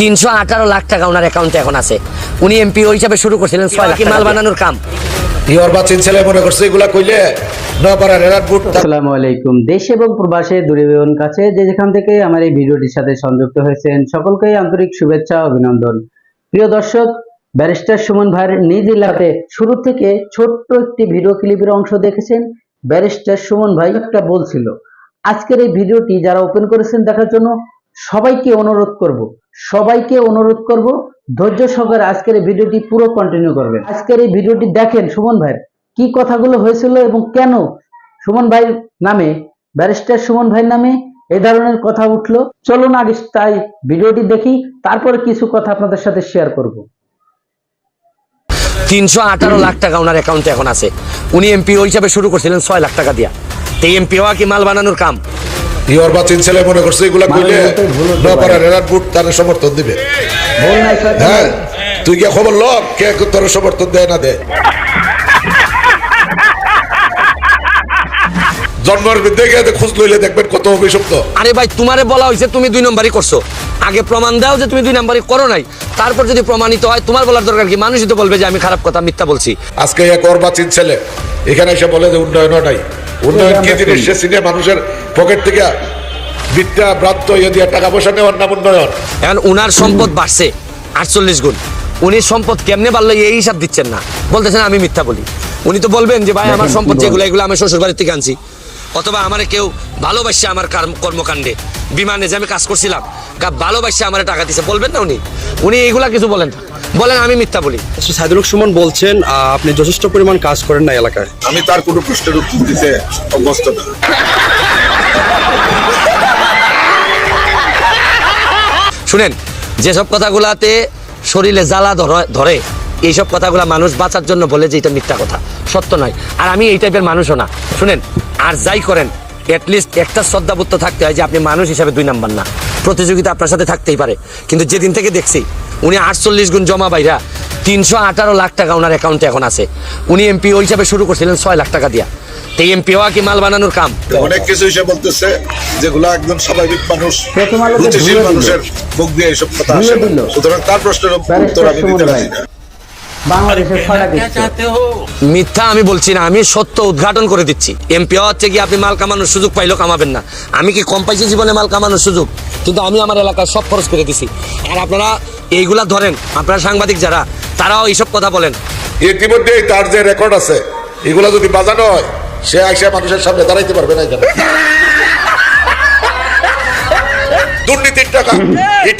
তিনশো আঠারো লাখ টাকা ওনার অ্যাকাউন্টে এখন আছে। উনি এমপি ওই হিসাবে শুরু করছিলেন ছয় লাখ মাল বানানোর কাম? ইহর ছেলে মনে করছে এগুলা কইলে না পারার এরাট বুট আসসালামু আলাইকুম। দেশ এবং প্রবাসে দূরে এবং কাছে যে যেখান থেকে আমার এই ভিডিওটির সাথে সংযুক্ত হয়েছেন সকলকে আন্তরিক শুভেচ্ছা অভিনন্দন। প্রিয় দর্শক ব্যারিস্টার সুমন ভাইয়ের নিজ এলাকাতে শুরু থেকে ছোট্ট একটি ভিডিও ক্লিপের অংশ দেখেছেন। ব্যারিস্টার সুমন ভাই একটা বলছিল আজকের এই ভিডিওটি যারা ওপেন করেছেন দেখার জন্য সবাইকে অনুরোধ করব, সবাইকে অনুরোধ করব, ধৈর্য সহকারে আজকের এই ভিডিওটি পুরো কন্টিনিউ করবেন। আজকের এই ভিডিওটি দেখেন সুমন ভাইয়ের কি কথাগুলো হয়েছিল এবং কেন সুমন ভাইয়ের নামে, ব্যারিস্টার সুমন ভাইয়ের নামে এই ধরনের কথা উঠল। চলুন আগে তাই ভিডিওটি দেখি, তারপরে কিছু কথা আপনাদের সাথে শেয়ার করব। তিনশো আঠারো লাখ টাকা ওনার অ্যাকাউন্টে এখন আছে। উনি এমপি হিসাবে শুরু করছিলেন ছয় লাখ টাকা দিয়া। তো এমপি হওয়া কি মাল বানানোর কাম ইহর বাচিন ছেলে মনে করছে এগুলা কইলে মানে বলতে না পারার এরাট বুট তার সমর্থন দিবে। হ্যাঁ তুই গিয়ে খবর ল কে তোর সমর্থন দেয় না দেয়। জন্মের দেখে খোঁজ লইলে দেখবেন কত অভিশপ্ত। আরে ভাই তোমারে বলা হয়েছে তুমি দুই নম্বরই করছ। আগে প্রমাণ দাও যে তুমি দুই নম্বরই করো নাই। তারপর যদি প্রমাণিত হয় তোমার বলার দরকার কি? মানুষই তো বলবে যে আমি খারাপ কথা মিথ্যা বলছি। আজকে এক ওর বাচিন ছেলে এখানে এসে বলে যে উন্নয়ন নাই। উন্নয়ন কি জিনিস সে সিনে মানুষের পকেট থেকে বিদ্যা ভ্রান্ত ইয়ে দিয়ে টাকা পয়সা নেওয়ার নাম উন্নয়ন। এখন উনার সম্পদ বাড়ছে আটচল্লিশ গুণ। উনি সম্পদ কেমনে বাড়লো এই হিসাব দিচ্ছেন না। বলতেছেন আমি মিথ্যা বলি। উনি তো বলবেন যে ভাই আমার সম্পদ যেগুলো এগুলো আমি শ্বশুর বাড়ির থেকে আনছি। অথবা আমার কেউ ভালোবাসছে আমার কার- কর্মকাণ্ডে বিমানে যে আমি কাজ করছিলাম কা- ভালোবাসছে আমার টাকা দিছে বলবেন না উনি? উনি এইগুলা কিছু বলেন না। বলেন আমি মিথ্যা বলি। শ্রী সাইদুল সুমন বলছেন আপনি যথেষ্ট পরিমাণ কাজ করেন না এলাকায়। আমি তার কোনো প্রশ্নের উত্তর দিতে অভ্যস্ত না। শুনেন যেসব কথাগুলাতে শরীরে জ্বালা ধর- ধরে এইসব কথাগুলা মানুষ বাঁচার জন্য বলে যে এটা মিথ্যা কথা সত্য নয়। আর আমি এই টাইপের মানুষও না। শুনেন আর যাই করেন অ্যাটলিস্ট একটা শ্রদ্ধাবোধ থাকতে হয় যে আপনি মানুষ হিসাবে দুই নাম্বার না। প্রতিযোগিতা আপনার সাথে থাকতেই পারে। কিন্তু যেদিন থেকে দেখছি উনি আটচল্লিশ গুণ জমা বাইরা তিনশো আঠারো লাখ টাকা ওনার অ্যাকাউন্টে এখন আছে। উনি এমপি হিসাবে শুরু করছিলেন ছয় লাখ টাকা দিয়া। তো এমপি হওয়া কি মাল বানানোর কাম? অনেক কিছু এসে বলতেছে যেগুলো একদম স্বাভাবিক মানুষ। মানুষের মুখ দিয়ে এইসব কথা আসে সুতরাং তার প্রশ্নের উত্তর আমি দিতে পারি না। বাংলাদেশের ছয়টা মিথ্যা আমি বলছি না আমি সত্য উদ্ঘাটন করে দিচ্ছি। এমপি হচ্ছে কি আপনি মাল কামানোর সুযোগ পাইলেও কামাবেন না? আমি কি কম পাইছি জীবনে মাল কামানোর সুযোগ? কিন্তু আমি আমার এলাকায় সব খরচ করে দিছি। আর আপনারা এইগুলা ধরেন আপনারা সাংবাদিক যারা তারাও এইসব কথা বলেন। ইতিমধ্যেই তার যে রেকর্ড আছে এগুলো যদি বাজানো হয় সে মানুষের সামনে দাঁড়াইতে পারবে না এখানে। দুর্নীতির টাকা।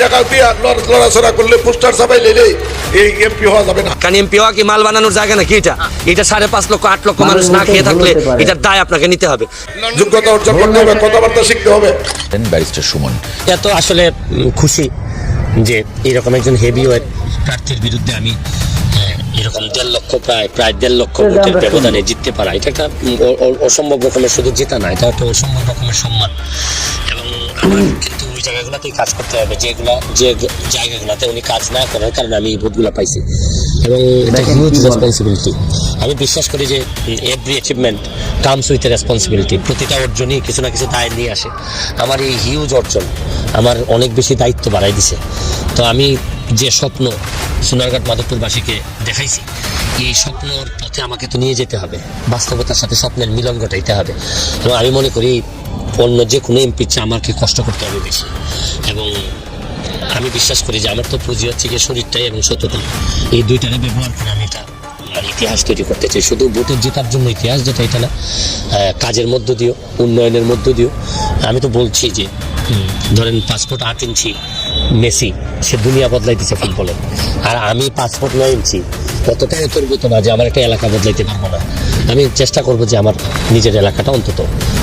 টাকা দিয়ে লড়াচড়া করলে পোস্টার ছাপাই লেলে এই এমপি হওয়া যাবে না। কারণ এমপি হওয়া কি মাল বানানোর জায়গা নাকি এটা? এটা সাড়ে পাঁচ লক্ষ আট লক্ষ মানুষ না খেয়ে থাকলে। এটার দায় আপনাকে নিতে হবে। যোগ্যতা অর্জন করতে হবে কথাবার্তা শিখতে হবে। ব্যারিস্টার সুমন। এত আসলে খুশি যে এরকম একজন হেভি ওয়েট প্রার্থীর বিরুদ্ধে আমি এরকম দেড় লক্ষ প্রায় প্রায় দেড় লক্ষ ভোটের ব্যবধানে জিততে পারা। এটা একটা অসম্ভব রকমের শুধু জেতা না এটা একটা অসম্ভব রকমের সম্মান। এবং আমার কিন্তু ওই জায়গাগুলোতেই কাজ করতে হবে যেগুলো যে জায়গাগুলোতে উনি কাজ না করার কারণে আমি এই ভোটগুলো পাইছি। এবং এটা হিউজ রেসপন্সিবিলিটি আমি বিশ্বাস করি যে every achievement comes with responsibility প্রতিটা অর্জনই কিছু না কিছু দায় নিয়ে আসে। আমার এই হিউজ অর্জন আমার অনেক বেশি দায়িত্ব বাড়াই দিছে। তো আমি যে স্বপ্ন সোনারঘাট মাধবপুরবাসীকে দেখাইছি এই স্বপ্নর পথে আমাকে তো নিয়ে যেতে হবে। বাস্তবতার সাথে স্বপ্নের মিলন ঘটাইতে হবে। এবং আমি মনে করি অন্য যে কোনো এমপির চেয়ে আমাকে কষ্ট করতে হবে বেশি। এবং আমি বিশ্বাস করি যে আমার তো পুঁজি হচ্ছে গিয়ে শরীরটাই এবং সততা এই দুইটারে ব্যবহার করে আমি এটা ইতিহাস তৈরি করতে চাই। শুধু ভোটের জেতার জন্য ইতিহাস যেটা, এটা না কাজের মধ্য দিয়েও, উন্নয়নের মধ্য দিয়েও। আমি তো বলছি যে ধরেন পাসপোর্ট আট ইঞ্চি মেসি সে দুনিয়া বদলাই দিছে ফুটবলে। আর আমি পাসপোর্ট নয় ইঞ্চি। কতটাই অতর্গত না যে আমার একটা এলাকা বদলাইতে পারব না। আমি চেষ্টা করব যে আমার নিজের এলাকাটা অন্তত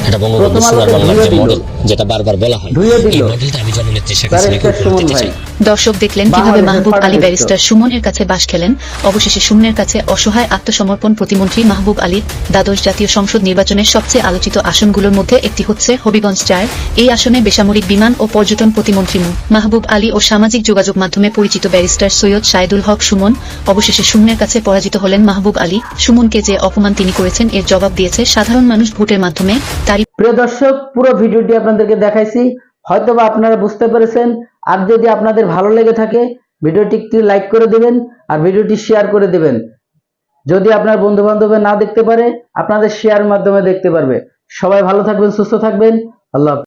এটা বঙ্গবন্ধু সোনার বাংলার যে মডেল যেটা বারবার বলা হয়। এই মডেলটা আমি জননেত্রী শেখ হাসিনাকে উপহার দিতে চাই। দর্শক দেখলেন কীভাবে মাহবুব আলী ব্যারিস্টার সুমনের কাছে বাস খেলেন। অবশেষে সুমনের কাছে অসহায় আত্মসমর্পণ প্রতিমন্ত্রী মাহবুব আলীর দ্বাদশ জাতীয় সংসদ নির্বাচনের সবচেয়ে আলোচিত আসনগুলোর মধ্যে একটি হচ্ছে হবিগঞ্জ চার এই আসনে বেসামরিক বিমান ও পর্যটন প্রতিমন্ত্রী মাহবুব আলী ও সামাজিক যোগাযোগ মাধ্যমে পরিচিত ব্যারিস্টার সৈয়দ সাইদুল হক সুমন অবশেষে সুমনের কাছে পরাজিত হলেন মাহবুব আলী। সুমনকে যে অপমান তিনি করেছেন, এর জবাব দিয়েছে সাধারণ মানুষ ভোটের মাধ্যমে। তারই প্রিয় দর্শক, পুরো ভিডিওটি আপনাদেরকে দেখাইছি। হয়তোবা আপনারা বুঝতে পেরেছেন, আর যদি আপনাদের ভালো লেগে থাকে, ভিডিওটি একটি লাইক করে দিবেন আর ভিডিওটি শেয়ার করে দিবেন। যদি আপনার বন্ধু বান্ধবে না দেখতে পারে, আপনাদের শেয়ার মাধ্যমে দেখতে পারবে। সবাই ভালো থাকবেন, সুস্থ থাকবেন। আল্লাহ।